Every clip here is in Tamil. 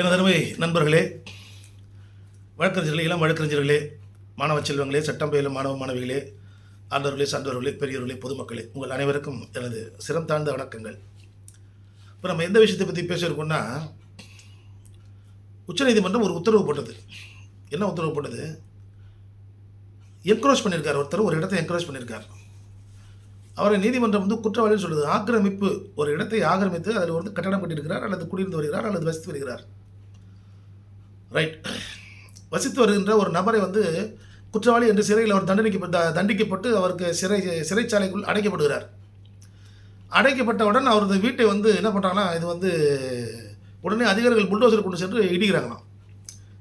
எனது அருமை நண்பர்களே வழக்கறிஞர்களே இளம் வழக்கறிஞர்களே மாணவ செல்வங்களே சட்டம் பயிலும் மாணவ மாணவிகளே ஆண்டவர்களே சான்றவர்களே பெரியவர்களே பொதுமக்களே உங்கள் அனைவருக்கும் எனது சிரம் தாழ்ந்த வணக்கங்கள். இப்போ நம்ம எந்த விஷயத்தை பற்றி பேசியிருக்கோம்னா உச்சநீதிமன்றம் ஒரு உத்தரவு போட்டது. என்ன உத்தரவு போட்டது? என்க்ரோச் பண்ணியிருக்கார் ஒருத்தர் ஒரு இடத்தை என்க்ரோச் பண்ணியிருக்கார். அவரை நீதிமன்றம் வந்து குற்றவாளின்னு சொல்லுது. ஆக்கிரமிப்பு ஒரு இடத்தை ஆக்கிரமித்து அதில் வந்து கட்டணம் கட்டியிருக்கிறார் அல்லது குடியிருந்து வருகிறார் அல்லது வசித்து வருகிறார். ரைட் வசித்து வருகின்ற ஒரு நபரை வந்து குற்றவாளி என்று சிறையில் அவர் தண்டனைக்கு தண்டிக்கப்பட்டு அவருக்கு சிறை சிறைச்சாலைக்குள் அடைக்கப்படுகிறார். அடைக்கப்பட்டவுடன் அவரது வீட்டை வந்து என்ன பண்ணுறாங்கன்னா இது வந்து உடனே அதிகாரிகள் புல்டோசர் கொண்டு சென்று இடிக்கிறாங்களாம்.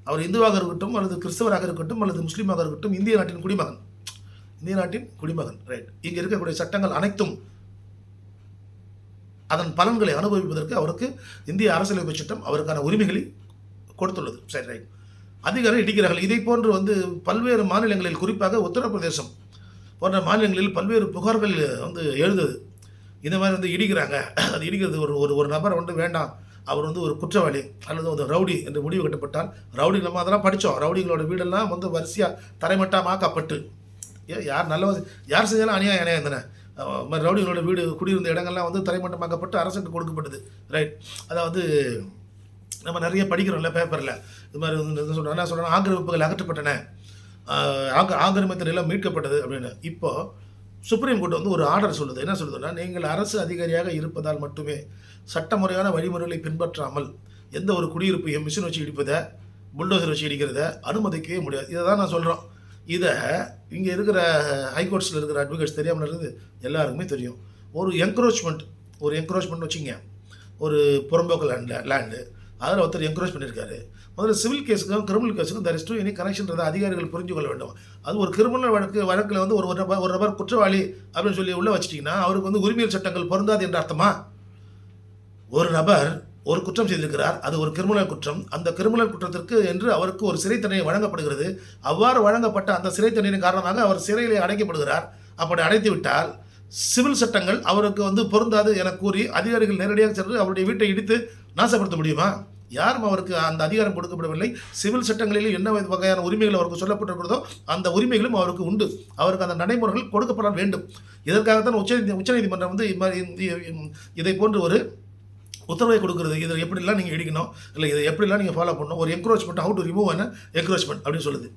அவர் இந்துவாக இருக்கட்டும் அல்லது கிறிஸ்தவராக இருக்கட்டும் அல்லது முஸ்லீமாக இருக்கட்டும் இந்திய நாட்டின் குடிமகன். இந்திய நாட்டின் குடிமகன். ரைட் இங்கே இருக்கக்கூடிய சட்டங்கள் அனைத்தும் அதன் பலன்களை அனுபவிப்பதற்கு அவருக்கு இந்திய அரசியலமைப்பு சட்டம் அவருக்கான உரிமைகளை கொடுத்துள்ளது. சரி ரைட் அதிகாரம் இடிக்கிறார்கள். இதை போன்று வந்து பல்வேறு மாநிலங்களில் குறிப்பாக உத்தரப்பிரதேசம் போன்ற மாநிலங்களில் பல்வேறு புகார்கள் வந்து எழுந்தது. இந்த மாதிரி வந்து இடிக்கிறாங்க. அது இடிக்கிறது ஒரு ஒரு ஒரு நபர் வந்து வேண்டாம். அவர் வந்து ஒரு குற்றவாளி அல்லது வந்து ரவுடி என்று முடிவு கட்டப்பட்டால் ரவுடி நம்ம அதெல்லாம் படித்தோம் ரவுடிகளோட வீடெல்லாம் வந்து வரிசையாக தரைமட்டமாக்கப்பட்டு. ஏன் யார் நல்ல யார் செஞ்சாலும் அநியாயம் அநியாயம் தானே. மாதிரி ரவுடிகளோட வீடு குடியிருந்த இடங்கள்லாம் வந்து தரைமட்டமாக்கப்பட்டு அரசுக்கு கொடுக்கப்பட்டது. ரைட் அதாவது நம்ம நிறைய படிக்கிறோம்ல பேப்பரில் இது மாதிரி வந்து என்ன என்ன ஆக்கிரமிப்புகள் அகற்றப்பட்டன. ஆஹ் ஆக்க ஆக்கிரமித்த நிலம் மீட்கப்பட்டது அப்படின்னு. இப்போது சுப்ரீம் கோர்ட் வந்து ஒரு ஆர்டர் சொல்லுது. என்ன சொல்லுதுன்னா நீங்கள் அரசு அதிகாரியாக இருப்பதால் மட்டுமே சட்டமுறையான வழிமுறைகளை பின்பற்றாமல் எந்த ஒரு குடியிருப்பையும் மிஷின் வச்சு இடிப்பதை புல்டோசர் வச்சு இடிக்கிறத அனுமதிக்கவே முடியாது. இதை தான் நான் சொல்கிறோம் இதை இங்கே இருக்கிற ஹைகோர்ட்ஸில் இருக்கிற அட்வொகேட்ஸ் தெரியாமல் இருக்குது எல்லாருக்குமே தெரியும். ஒரு என்க்ரோச்மெண்ட் ஒரு என்க்ரோச்மெண்ட் வச்சுங்க ஒரு புறம்போக்கு லேண்டில் லேண்டு அதில் ஒருத்தர் என்கரேஜ் பண்ணியிருக்காரு. முதல்ல சிவில் கேஸுக்கும் கிரிமினல் கேஸுக்கும் தர் இஸ் டூ எனி கனெக்ஷன்றதை அதிகாரிகள் புரிஞ்சு கொள்ள வேண்டும். அது ஒரு கிரிமினல் வழக்கு வழக்கில் வந்து ஒரு ஒரு நபர் ஒரு நபர் குற்றவாளி அப்படின்னு சொல்லி உள்ளே வச்சிட்டிங்கன்னா அவருக்கு வந்து உரிமையல் சட்டங்கள் பொருந்தாது என்ற அர்த்தமா? ஒரு நபர் ஒரு குற்றம் செய்திருக்கிறார் அது ஒரு கிரிமினல் குற்றம். அந்த கிரிமினல் குற்றத்திற்கு என்று அவருக்கு ஒரு சிறை தண்டனை வழங்கப்படுகிறது. அவ்வாறு வழங்கப்பட்ட அந்த சிறை தண்டனையின் காரணமாக அவர் சிறையிலே அடைக்கப்படுகிறார். அப்படி அடைத்து விட்டால் சிவில் சட்டங்கள் அவருக்கு வந்து பொருந்தாது என கூறி அதிகாரிகள் நேரடியாக சென்று அவருடைய வீட்டை இடித்து நாசப்படுத்த முடியுமா? யாரும் அவருக்கு அந்த அதிகாரம் கொடுக்கப்படவில்லை. சிவில் சட்டங்களிலும் என்ன வகையான உரிமைகள் அவருக்கு சொல்லப்பட்டிருக்கிறதோ அந்த உரிமைகளும் அவருக்கு உண்டு. அவருக்கு அந்த நடைமுறைகள் கொடுக்கப்பட வேண்டும். இதற்காகத்தான் உச்ச உச்சநீதிமன்றம் வந்து மாதிரி இந்த- இதை போன்று ஒரு உத்தரவை கொடுக்குறது. இதை எப்படிலாம் நீங்கள் இடிக்கணும் இல்லை இதை எப்படிலாம் நீங்கள் ஃபாலோ பண்ணணும் ஒரு என்க்ரோச்மெண்ட் ஹவு டு ரிமூவ் என்ன என்க்ரோச்மெண்ட் அப்படின்னு சொல்லுது.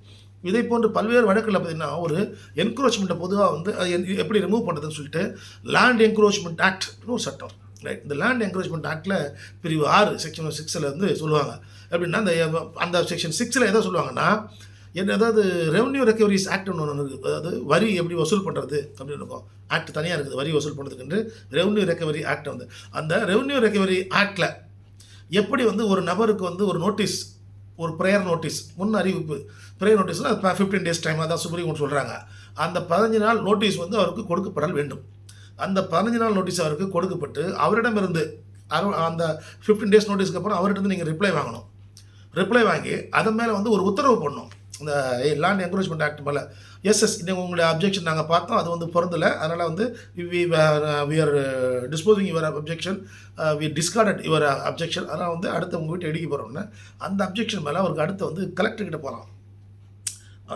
இதை போன்று பல்வேறு வழக்கில் பார்த்தீங்கன்னா ஒரு என்க்ரோச்மெண்ட்டை பொதுவாக வந்து எப்படி ரிமூவ் பண்ணுறதுன்னு சொல்லிட்டு லேண்ட் என்க்ரோச்மெண்ட் ஆக்ட்னு ஒரு சட்டம். ரைட் இந்த லேண்ட் என்கரேஜ்மெண்ட் ஆக்டில் பிரிவு ஆறு செக்ஷன் சிக்ஸில் வந்து சொல்லுவாங்க. எப்படின்னா அந்த அந்த செக்ஷன் சிக்ஸில் எதாவது சொல்லுவாங்கன்னா என்ன அதாவது ரெவன்யூ ரெக்கவரிஸ் ஆக்ட் ஒன்று ஒன்று இருக்குது. அதாவது வரி எப்படி வசூல் பண்ணுறது அப்படின்னு இருக்கும். ஆக்ட் தனியாக இருக்குது வரி வசூல் பண்ணுறதுக்கு ரெவன்யூ ரெக்கவரி ஆக்ட் வந்து. அந்த ரெவன்யூ ரெக்கவரி ஆக்டில் எப்படி வந்து ஒரு நபருக்கு வந்து ஒரு நோட்டீஸ் ஒரு ப்ரேயர் நோட்டீஸ் முன் அறிவிப்பு ப்ரேயர் நோட்டீஸ்னால் ஃபிஃப்டீன் டேஸ் டைம் அதான் சுப்ரீம் கோர்ட் சொல்கிறாங்க அந்த பதினஞ்சு நாள் நோட்டீஸ் வந்து அவருக்கு கொடுக்கப்படல் வேண்டும். அந்த பதினஞ்சு நாள் நோட்டீஸ் அவருக்கு கொடுக்கப்பட்டு அவரிடமிருந்து அரு அந்த ஃபிஃப்டீன் டேஸ் நோட்டீஸ்க்கு அப்புறம் அவர்கிட்ட நீங்கள் ரிப்ளை வாங்கணும். ரிப்ளை வாங்கி அதன் மேலே வந்து ஒரு உத்தரவு பண்ணணும் இந்த லேண்ட் என்கரேஜ்மெண்ட் ஆக்ட் மேலே. எஸ் எஸ் இன்னும் உங்களுடைய அப்ஜெக்ஷன் நாங்கள் பார்த்தோம் அது வந்து பொருந்தலை. அதனால் வந்து we we are disposing your objection we discarded your objection அதனால் வந்து அடுத்து உங்கள் வீட்டை இடிக்க போகிறோம்னா அந்த அப்ஜெக்ஷன் மேலே அவருக்கு அடுத்து வந்து கலெக்டர்கிட்ட போகலாம்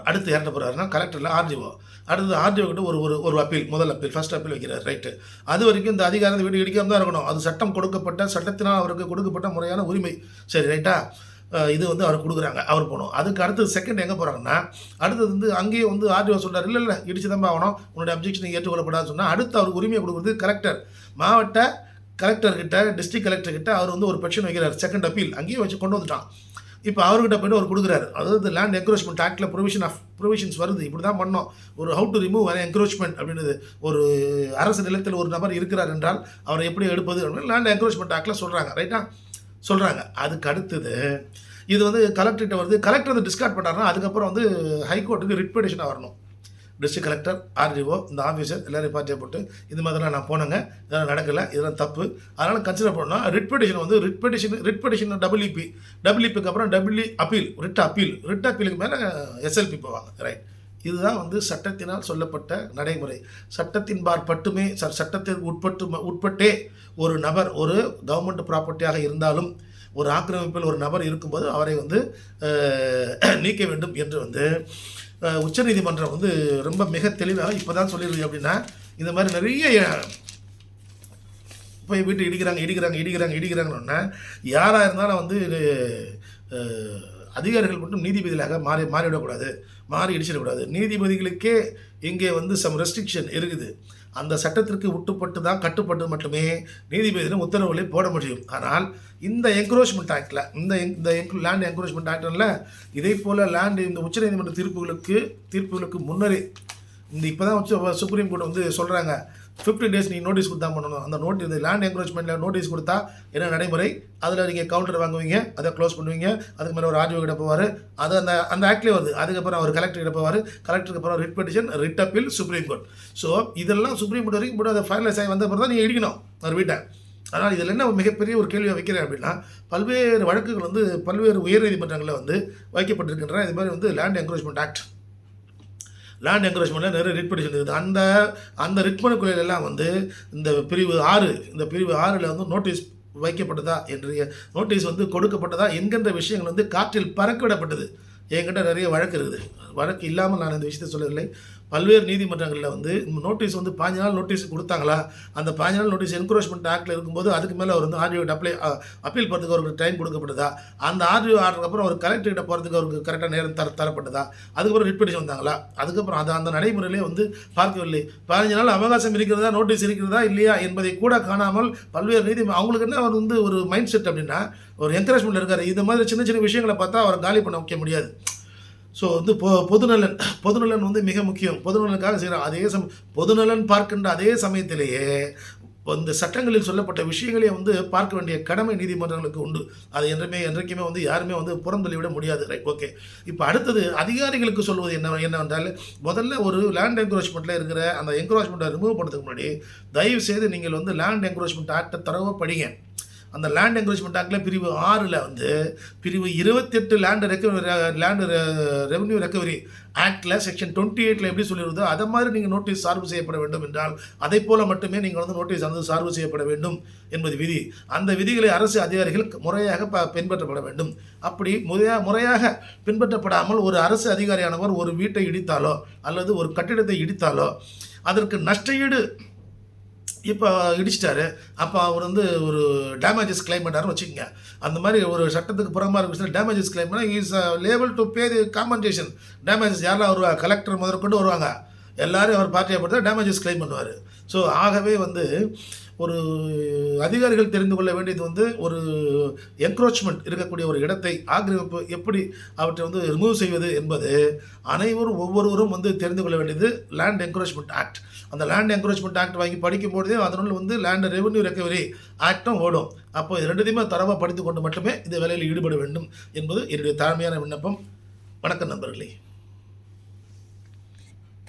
அடுத்து இறந்து போகிறாருன்னா கலெக்டரில் ஆர்டிஓ அடுத்து ஆர்டிஓ கிட்ட ஒரு ஒரு ஒரு அப்பீல் முதல் அப்பீல் ஃபர்ஸ்ட் அப்பீல் வைக்கிறார் ரைட்டு அது வரைக்கும் இந்த அதிகாரம் வீடு இடிக்காம தான் இருக்கணும். அது சட்டம் கொடுக்கப்பட்ட சட்டத்தினால் அவருக்கு கொடுக்கப்பட்ட முறையான உரிமை. சரி ரைட்டா இது வந்து அவர் கொடுக்குறாங்க அவர் போகணும். அதுக்கு அடுத்து செகண்ட் எங்கே போகிறாங்கன்னா அடுத்தது வந்து அங்கேயே வந்து ஆர்டிஓ சொல்கிறார் இல்லை இல்லை இடிச்சு தான் ஆகணும். உன்னுடைய அப்ஜெக்ஷன் ஏற்றுக்கொள்ளப்படாதுன்னு சொன்னால் அடுத்து அவருக்கு உரிமையை கொடுக்குறது கலெக்டர் மாவட்ட கலெக்டர்கிட்ட டிஸ்ட்ரிக்ட் கலெக்டர்கிட்ட அவர் வந்து ஒரு பெட்ஷன் வைக்கிறார் செகண்ட் அப்பீல் அங்கேயே வச்சு கொண்டு வந்துட்டான். இப்போ அவர்கிட்ட போய்ட்டு அவர் கொடுக்குறாரு. அதாவது லேண்ட் என்க்ரோச்மெண்ட் ஆக்டில் ப்ரொவிஷன் ஆஃப் ப்ரொவிஷன்ஸ் வருது. இப்படி தான் பண்ணோம். ஒரு how to remove an encroachment அப்படின்றது ஒரு அரசு நிலத்தில் ஒரு நபர் இருக்கிறார் என்றால் அவரை எப்படி எடுப்பது அப்படின்னு லேண்ட் என்க்ரோச்மெண்ட் ஆக்டில் சொல்கிறாங்க ரைட்டா சொல்கிறாங்க அதுக்கு அடுத்தது இது வந்து கலெக்டர்கிட்ட வருது. கலெக்டர் வந்து டிஸ்கார்ட் பண்ணாருன்னா அதுக்கப்புறம் வந்து ஹைகோர்ட்டுக்கு ரிட் பெடிஷனாக வரணும். டிஸ்ட்ரிக்ட் கலெக்டர் ஆர்டிஓ இந்த ஆஃபீஸர் எல்லாரையும் பார்ட்டியை போட்டு இது மாதிரிலாம் நான் போனேங்க. இதெல்லாம் நடக்கலை இதெல்லாம் தப்பு. அதனால் கன்சிடர் பண்ணால் ரிட் பெடிஷன் வந்து writ petition writ petition WP டபிள்யூபிக்கு அப்புறம் W appeal writ appeal writ அப்பீலுக்கு மேலே எஸ்எல்பி போவாங்க. ரைட் இதுதான் வந்து சட்டத்தினால் சொல்லப்பட்ட நடைமுறை. சட்டத்தின் பார் பட்டுமே ச- சட்டத்திற்கு உட்பட்டு உட்பட்டே ஒரு நபர் ஒரு கவர்மெண்ட் ப்ராப்பர்ட்டியாக இருந்தாலும் ஒரு ஆக்கிரமிப்பில் ஒரு நபர் இருக்கும்போது அவரை வந்து uh, நீக்க வேண்டும் என்று வந்து உச்சநீதிமன்றம் வந்து ரொம்ப மிக தெளிவாக இப்போ தான் சொல்லிடுது அப்படின்னா இந்த மாதிரி நிறைய போய் வீட்டு இடிக்கிறாங்க இடிக்கிறாங்க இடிக்கிறாங்க இடிக்கிறாங்கன்னா யாராக இருந்தாலும் வந்து அதிகாரிகள் மட்டும் நீதிபதிகளாக மாறி மாறிவிடக்கூடாது மாறி இடிச்சிடக்கூடாது. நீதிபதிகளுக்கே இங்கே வந்து சம் ரெஸ்ட்ரிக்ஷன் இருக்குது. அந்த சட்டத்திற்கு உட்டுப்பட்டு தான் கட்டுப்பட்டு மட்டுமே நீதிபதியிடம் உத்தரவுகளை போட முடியும். ஆனால் இந்த என்க்ரோச்மெண்ட் ஆக்டில் இந்த இந்த லேண்ட் என்க்ரோச்மெண்ட் ஆக்டில் இதே போல் லேண்ட் இந்த உச்சநீதிமன்ற தீர்ப்புகளுக்கு தீர்ப்புகளுக்கு முன்னரே இந்த இப்போ தான் சுப்ரீம் கோர்ட் வந்து சொல்கிறாங்க 50 டேஸ் நீங்கள் நோட்டீஸ் கொடுத்தா பண்ணணும் அந்த நோட்டீஸ் இந்த லேண்ட் என்க்ரோச்மெண்ட்டில் நோட்டீஸ் கொடுத்தா என்ன நடைமுறை? அதில் நீங்கள் கவுண்டர் வாங்குவீங்க அதை க்ளோஸ் பண்ணுவீங்க அதுக்கு மேலே ஒரு ஆர்டிஓ கிட்ட போவார் அது அந்த அந்த ஆக்ட்லேயே வருது. அதுக்கப்புறம் அவர் கலெக்டர் கிட்ட போவார் கலெக்டருக்கு அப்புறம் writ petition writ appeal supreme court so இதெல்லாம் சுப்ரீம் கோர்ட் வரைக்கும் போட்டு அதை ஃபைனலைஸ் ஆகி வந்த அப்புறம் தான் நீங்கள் இடிக்கணும் ஒரு வீட்டை. ஆனால் இதில் என்ன மிகப்பெரிய ஒரு கேள்வியை வைக்கிறேன் அப்படின்னா பல்வேறு வழக்குகள் வந்து பல்வேறு உயர்நீதிமன்றங்களில் வந்து வைக்கப்பட்டிருக்கின்றன. இது மாதிரி வந்து லேண்ட் என்க்ரோச்மெண்ட் ஆக்ட் லேண்ட் என்கரேஜ்மெண்ட்டில் நிறைய ரிட் பெட்டிஷன் இருக்குது அந்த அந்த ரிட் மனுக்குள்ள வந்து இந்த பிரிவு ஆறு இந்த பிரிவு ஆறில் வந்து நோட்டீஸ் வைக்கப்பட்டதா என்று நோட்டீஸ் வந்து கொடுக்கப்பட்டதா என்கின்ற விஷயங்கள் வந்து காற்றில் பறக்கவிடப்பட்டது. என்கிட்ட நிறைய வழக்கு இருக்குது. வழக்கு இல்லாமல் நான் இந்த விஷயத்தை சொல்லவில்லை. பல்வேறு நீதிமன்றங்களில் வந்து நோட்டீஸ் வந்து பாஞ்சு நாள் நோட்டீஸ் கொடுத்தாங்களா? அந்த பாஞ்சு நாள் நோட்டீஸ் என்க்ரோச்மெண்ட் ஆக்டில் இருக்கும்போது அதுக்கு மேலே அவர் வந்து ஆர்டிஓ அப்ளை அப்பீல் பண்ணுறதுக்கு அவருக்கு டைம் கொடுக்கப்பட்டதா? அந்த ஆர்டிஓ ஆர்டருக்கு அப்புறம் அவர் கலெக்டர்கிட்ட போகிறதுக்கு அவருக்கு கரெக்டாக நேரம் தர தரப்பட்டதா? அதுக்கப்புறம் ரிட் பெட்டிஷன் வந்தாங்களா? அதுக்கப்புறம் அது அந்த நடைமுறையிலே வந்து பார்க்கவில்லை. பதினஞ்சு நாள் அவகாசம் இருக்கிறதா? நோட்டீஸ் இருக்கிறதா? இல்லையா? என்பதை கூட காணாமல் பல்வேறு நீதி அவங்களுக்கு என்ன அவர் வந்து ஒரு மைண்ட் செட் அப்படின்னா ஒரு என்கரேஜ்மெண்ட் இருக்காரு. இந்த மாதிரி சின்ன சின்ன விஷயங்களை பார்த்தா அவரை காலி பண்ண வைக்க முடியாது. ஸோ வந்து பொ பொதுநலன் பொதுநலன் வந்து மிக முக்கியம். பொதுநலனுக்காக செய்கிறோம் அதே சம பொதுநலன் பார்க்கின்ற அதே சமயத்திலேயே இந்த சட்டங்களில் சொல்லப்பட்ட விஷயங்களை வந்து பார்க்க வேண்டிய கடமை நீதிமன்றங்களுக்கு உண்டு. அது என்றுமே என்றைக்குமே வந்து யாருமே வந்து புறந்தள்ளிவிட முடியாது. ரைட் ஓகே இப்போ அடுத்தது அதிகாரிகளுக்கு சொல்வது என்ன என்னவென்றால் முதல்ல ஒரு லேண்ட் என்க்ரோச்மெண்ட்டில் இருக்கிற அந்த என்க்ரோச்மெண்ட்டை ரிமூவ் பண்ணுறதுக்கு முன்னாடி தயவு செய்து நீங்கள் வந்து லேண்ட் என்க்ரோச்மெண்ட் ஆக்டை தரவை படிங்க அந்த லேண்ட் என்க்ரோச்மெண்ட் ஆக்டில் பிரிவு ஆறில் வந்து பிரிவு இருபத்தெட்டு land recovery land revenue recovery ஆக்டில் செக்ஷன் டுவெண்ட்டி எயிட்டில் எப்படி சொல்லியிருந்தோ அதை மாதிரி நீங்கள் நோட்டீஸ் சார்பு செய்யப்பட வேண்டும் என்றால் அதை போல மட்டுமே நீங்கள் வந்து நோட்டீஸ் வந்து சார்பு செய்யப்பட வேண்டும் என்பது விதி. அந்த விதிகளை அரசு அதிகாரிகள் முறையாக ப பின்பற்றப்பட வேண்டும். அப்படி முறையாக முறையாக பின்பற்றப்படாமல் ஒரு அரசு அதிகாரியானவர் ஒரு வீட்டை இடித்தாலோ அல்லது ஒரு கட்டிடத்தை இடித்தாலோ அதற்கு நஷ்டஈடு இப்போ இடிச்சிட்டாரு. அப்போ அவர் வந்து ஒரு டேமேஜஸ் கிளைம் பண்ணாருன்னு வச்சுக்கோங்க. அந்த மாதிரி ஒரு சட்டத்துக்கு புறமா இருக்க டேமேஜஸ் கிளைம் பண்ணால் is liable to pay the compensation damages யாரெல்லாம் வருவாங்க கலெக்டர் முதற்கொண்டு வருவாங்க. எல்லாரும் அவர் பார்ட்டியை பொறுத்தா டேமேஜஸ் கிளைம் பண்ணுவார். ஸோ ஆகவே வந்து ஒரு அதிகாரிகள் தெரிந்து கொள்ள வேண்டியது வந்து ஒரு என்க்ரோச்மெண்ட் இருக்கக்கூடிய ஒரு இடத்தை ஆக்கிரமிப்பு எப்படி அவற்றை வந்து ரிமூவ் செய்வது என்பது அனைவரும் ஒவ்வொருவரும் வந்து தெரிந்து கொள்ள வேண்டியது லேண்ட் என்க்ரோச்மெண்ட் ஆக்ட் அந்த லேண்ட் என்க்ரோச்மெண்ட் ஆக்ட் வாங்கி படிக்கும்போதே அதனால் வந்து லேண்ட் ரெவன்யூ ரெக்கவரி ஆக்டும் ஓடும். அப்போ இது ரெண்டுத்தையுமே தரவாக படித்து கொண்டு மட்டுமே இந்த வேலையில் ஈடுபட வேண்டும் என்பது என்னுடைய தாழ்மையான விண்ணப்பம். வணக்கம் நண்பர்களே.